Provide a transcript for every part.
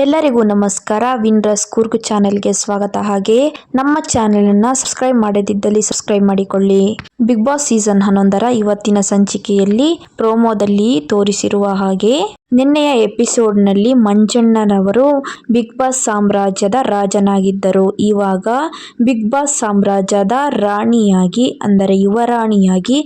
ಎಲ್ಲರಿಗೂ ನಮಸ್ಕಾರ. ವಿನ್ರಸ್ ಕೂರ್ಗ್ ಚಾನೆಲ್ಗೆ ಸ್ವಾಗತ. ಹಾಗೆ ನಮ್ಮ ಚಾನೆಲನ್ನು ಸಬ್ಸ್ಕ್ರೈಬ್ ಮಾಡದಿದ್ದಲ್ಲಿ ಸಬ್ಸ್ಕ್ರೈಬ್ ಮಾಡಿಕೊಳ್ಳಿ. ಬಿಗ್ ಬಾಸ್ ಸೀಸನ್ ಹನ್ನೊಂದರ ಇವತ್ತಿನ ಸಂಚಿಕೆಯಲ್ಲಿ ಪ್ರೋಮೋದಲ್ಲಿ ತೋರಿಸಿರುವ ಹಾಗೆ ನಿನ್ನೆಯ ಎಪಿಸೋಡ್ನಲ್ಲಿ ಮಂಜಣ್ಣನವರು ಬಿಗ್ ಬಾಸ್ ಸಾಮ್ರಾಜ್ಯದ ರಾಜನಾಗಿದ್ದರು. ಇವಾಗ ಬಿಗ್ ಬಾಸ್ ಸಾಮ್ರಾಜ್ಯದ ರಾಣಿಯಾಗಿ, ಅಂದರೆ ಯುವರಾಣಿಯಾಗಿ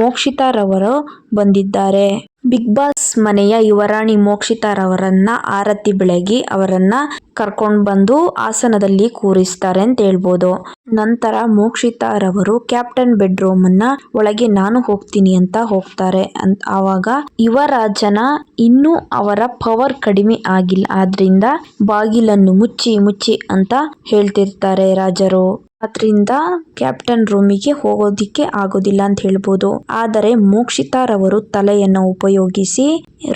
ಮೋಕ್ಷಿತಾರವರು ಬಂದಿದ್ದಾರೆ. ಬಿಗ್ ಬಾಸ್ ಮನೆಯ ಯುವರಾಣಿ ಮೋಕ್ಷಿತಾರವರನ್ನ ಆರತಿ ಬೆಳಗಿ ಅವರನ್ನ ಕರ್ಕೊಂಡು ಬಂದು ಆಸನದಲ್ಲಿ ಕೂರಿಸ್ತಾರೆ ಅಂತ ಹೇಳ್ಬೋದು. ನಂತರ ಮೋಕ್ಷಿತಾರವರು ಕ್ಯಾಪ್ಟನ್ ಬೆಡ್ರೂಮ್ ಅನ್ನ ಒಳಗೆ ನಾನು ಹೋಗ್ತೀನಿ ಅಂತ ಹೋಗ್ತಾರೆ. ಅಂತ ಆವಾಗ ಯುವರಾಜನ ಇನ್ನೂ ಅವರ ಪವರ್ ಕಡಿಮೆ ಆಗಿಲ್ಲ ಆದ್ರಿಂದ ಬಾಗಿಲನ್ನು ಮುಚ್ಚಿ ಮುಚ್ಚಿ ಅಂತ ಹೇಳ್ತಿರ್ತಾರೆ ರಾಜರು. ಅದರಿಂದ ಕ್ಯಾಪ್ಟನ್ ರೂಮಿಗೆ ಹೋಗೋದಿಕ್ಕೆ ಆಗೋದಿಲ್ಲ ಅಂತ ಹೇಳ್ಬೋದು. ಆದರೆ ಮೋಕ್ಷಿತಾರವರು ತಲೆಯನ್ನು ಉಪಯೋಗಿಸಿ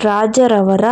ರಾಜರವರ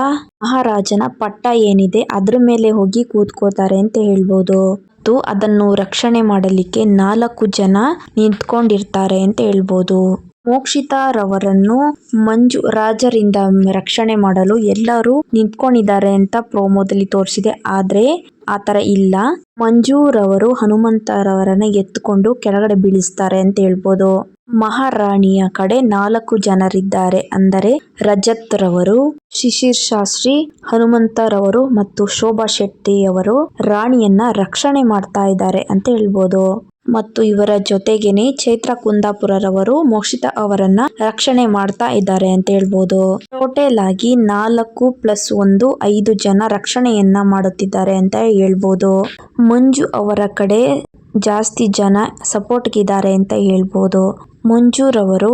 ಮಹಾರಾಜನ ಪಟ್ಟ ಏನಿದೆ ಅದ್ರ ಮೇಲೆ ಹೋಗಿ ಕೂತ್ಕೋತಾರೆ ಅಂತ ಹೇಳ್ಬೋದು. ಮತ್ತು ಅದನ್ನು ರಕ್ಷಣೆ ಮಾಡಲಿಕ್ಕೆ ನಾಲ್ಕು ಜನ ನಿಂತ್ಕೊಂಡಿರ್ತಾರೆ ಅಂತ ಹೇಳ್ಬೋದು. ಮೋಕ್ಷಿತಾರವರನ್ನು ಮಂಜು ರಾಜರಿಂದ ರಕ್ಷಣೆ ಮಾಡಲು ಎಲ್ಲರೂ ನಿಂತ್ಕೊಂಡಿದ್ದಾರೆ ಅಂತ ಪ್ರೋಮೋದಲ್ಲಿ ತೋರಿಸಿದೆ. ಆದ್ರೆ ಆತರ ಇಲ್ಲ. ಮಂಜುರವರು ಹನುಮಂತರವರನ್ನ ಎತ್ತುಕೊಂಡು ಕೆಳಗಡೆ ಬೀಳಿಸ್ತಾರೆ ಅಂತ ಹೇಳ್ಬೋದು. ಮಹಾರಾಣಿಯ ಕಡೆ ನಾಲ್ಕು ಜನರಿದ್ದಾರೆ. ಅಂದರೆ ರಜತ್ ರವರು, ಶಿಶಿರ್ ಶಾಸ್ತ್ರಿ, ಹನುಮಂತರವರು ಮತ್ತು ಶೋಭಾ ಶೆಟ್ಟಿಯವರು ರಾಣಿಯನ್ನ ರಕ್ಷಣೆ ಮಾಡ್ತಾ ಇದ್ದಾರೆ ಅಂತ ಹೇಳ್ಬೋದು. ಮತ್ತು ಇವರ ಜೊತೆಗೇನೆ ಚೈತ್ರ ಕುಂದಾಪುರರವರು ಮೋಕ್ಷಿತ ಅವರನ್ನ ರಕ್ಷಣೆ ಮಾಡ್ತಾ ಇದ್ದಾರೆ ಅಂತ ಹೇಳ್ಬೋದು. ಟೋಟಲ್ ಆಗಿ ನಾಲ್ಕು ಪ್ಲಸ್ ಒಂದು ಐದು ಜನ ರಕ್ಷಣೆಯನ್ನ ಮಾಡುತ್ತಿದ್ದಾರೆ ಅಂತ ಹೇಳ್ಬೋದು. ಮಂಜು ಅವರ ಕಡೆ ಜಾಸ್ತಿ ಜನ ಸಪೋರ್ಟ್ಗಿದ್ದಾರೆ ಅಂತ ಹೇಳ್ಬೋದು. ಮಂಜುರವರು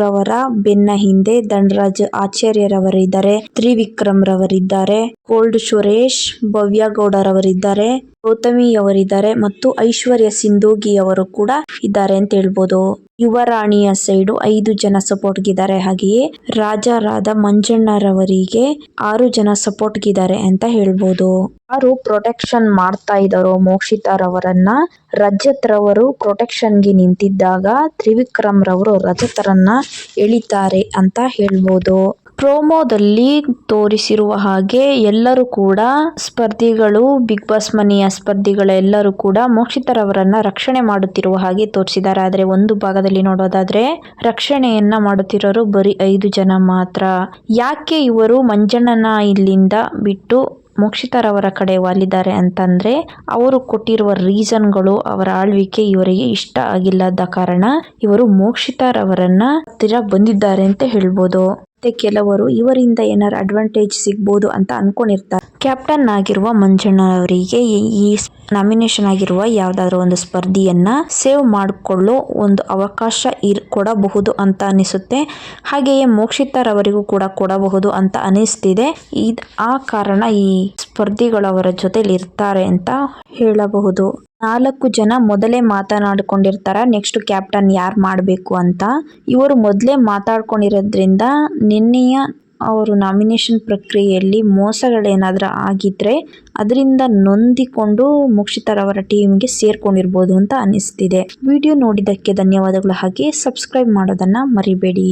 ರವರ ಬೆನ್ನ ಹಿಂದೆ ದಂಡರಾಜ್ ಆಚಾರ್ಯರವರಿದ್ದಾರೆ ತ್ರಿವಿಕ್ರಮ್ ರವರಿದ್ದಾರೆ ಕೋಲ್ಡ್ ಸುರೇಶ್ ಭವ್ಯ ಗೌಡರವರಿದ್ದಾರೆ ಗೌತಮಿಯವರಿದ್ದಾರೆ ಮತ್ತು ಐಶ್ವರ್ಯ ಸಿಂಧೋಗಿ ಅವರು ಕೂಡ ಇದ್ದಾರೆ ಅಂತ ಹೇಳ್ಬೋದು. ಯುವರಾಣಿಯ ಸೈಡು ಐದು ಜನ ಸಪೋರ್ಟ್ ಗಿದ್ದಾರೆ ಹಾಗೆಯೇ ರಾಜರಾದ ಮಂಜಣ್ಣರವರಿಗೆ ಆರು ಜನ ಸಪೋರ್ಟ್ ಗಿದ್ದಾರೆ ಅಂತ ಹೇಳ್ಬೋದು. ಯಾರು ಪ್ರೊಟೆಕ್ಷನ್ ಮಾಡ್ತಾ ಇದ್ದಾರೋ ಮೋಕ್ಷಿತಾರವರನ್ನ ರಜತ್ ರವರು ಪ್ರೊಟೆಕ್ಷನ್ಗೆ ನಿಂತಿದ್ದಾಗ ತ್ರಿವಿಕ್ರಮ್ ರವರು ರಜತರನ್ನ ಎಳಿತಾರೆ ಅಂತ ಹೇಳ್ಬೋದು. ಪ್ರೋಮೋದಲ್ಲಿ ತೋರಿಸಿರುವ ಹಾಗೆ ಎಲ್ಲರೂ ಕೂಡ ಸ್ಪರ್ಧಿಗಳು, ಬಿಗ್ ಬಾಸ್ ಮನೆಯ ಸ್ಪರ್ಧಿಗಳೆಲ್ಲರೂ ಕೂಡ ಮೋಕ್ಷಿತರವರನ್ನ ರಕ್ಷಣೆ ಮಾಡುತ್ತಿರುವ ಹಾಗೆ ತೋರಿಸಿದ್ದಾರೆ. ಆದರೆ ಒಂದು ಭಾಗದಲ್ಲಿ ನೋಡೋದಾದ್ರೆ ರಕ್ಷಣೆಯನ್ನ ಮಾಡುತ್ತಿರೋರು ಬರೀ ಐದು ಜನ ಮಾತ್ರ. ಯಾಕೆ ಇವರು ಮಂಜಣ್ಣನ ಇಲ್ಲಿಂದ ಬಿಟ್ಟು ಮೋಕ್ಷಿತರವರ ಕಡೆ ವಾಲಿದ್ದಾರೆ ಅಂತಂದ್ರೆ ಅವರು ಕೊಟ್ಟಿರುವ ರೀಸನ್ಗಳು ಅವರ ಆಳ್ವಿಕೆ ಇವರಿಗೆ ಇಷ್ಟ ಆಗಿಲ್ಲದ ಕಾರಣ ಇವರು ಮೋಕ್ಷಿತರವರನ್ನ ಹತ್ತಿರ ಬಂದಿದ್ದಾರೆ ಅಂತ ಹೇಳ್ಬೋದು. ಮತ್ತೆ ಕೆಲವರು ಇವರಿಂದ ಏನಾರು ಅಡ್ವಾಂಟೇಜ್ ಸಿಗ್ಬೋದು ಅಂತ ಅನ್ಕೊಂಡಿರ್ತಾರೆ. ಕ್ಯಾಪ್ಟನ್ ಆಗಿರುವ ಮಂಜಣ್ಣ ಅವರಿಗೆ ಈ ನಾಮಿನೇಷನ್ ಆಗಿರುವ ಯಾವ್ದಾದ್ರು ಒಂದು ಸ್ಪರ್ಧಿಯನ್ನ ಸೇವ್ ಮಾಡಿಕೊಳ್ಳೋ ಒಂದು ಅವಕಾಶ ಇರ್, ಕೊಡಬಹುದು ಅಂತ ಅನಿಸುತ್ತೆ. ಹಾಗೆಯೇ ಮೋಕ್ಷಿತರವರಿಗೂ ಕೂಡ ಕೊಡಬಹುದು ಅಂತ ಅನಿಸ್ತಿದೆ. ಇದ್, ಆ ಕಾರಣ ಈ ಸ್ಪರ್ಧಿಗಳವರ ಜೊತೆಲಿ ಇರ್ತಾರೆ ಅಂತ ಹೇಳಬಹುದು. ನಾಲ್ಕು ಜನ ಮೊದಲೇ ಮಾತನಾಡ್ಕೊಂಡಿರ್ತಾರ, ನೆಕ್ಸ್ಟ್ ಕ್ಯಾಪ್ಟನ್ ಯಾರು ಮಾಡಬೇಕು ಅಂತ? ಇವರು ಮೊದಲೇ ಮಾತಾಡ್ಕೊಂಡಿರೋದ್ರಿಂದ ನಿನ್ನೆಯ ಅವರು ನಾಮಿನೇಷನ್ ಪ್ರಕ್ರಿಯೆಯಲ್ಲಿ ಮೋಸಗಳೇನಾದರೂ ಆಗಿದ್ರೆ ಅದರಿಂದ ನೊಂದಿಕೊಂಡು ಮುಕ್ಷಿತರವರ ಟೀಮ್ಗೆ ಸೇರ್ಕೊಂಡಿರ್ಬೋದು ಅಂತ ಅನಿಸ್ತಿದೆ ವಿಡಿಯೋ ನೋಡಿದ್ದಕ್ಕೆ ಧನ್ಯವಾದಗಳು. ಹಾಗೆ ಸಬ್ಸ್ಕ್ರೈಬ್ ಮಾಡೋದನ್ನ ಮರಿಬೇಡಿ.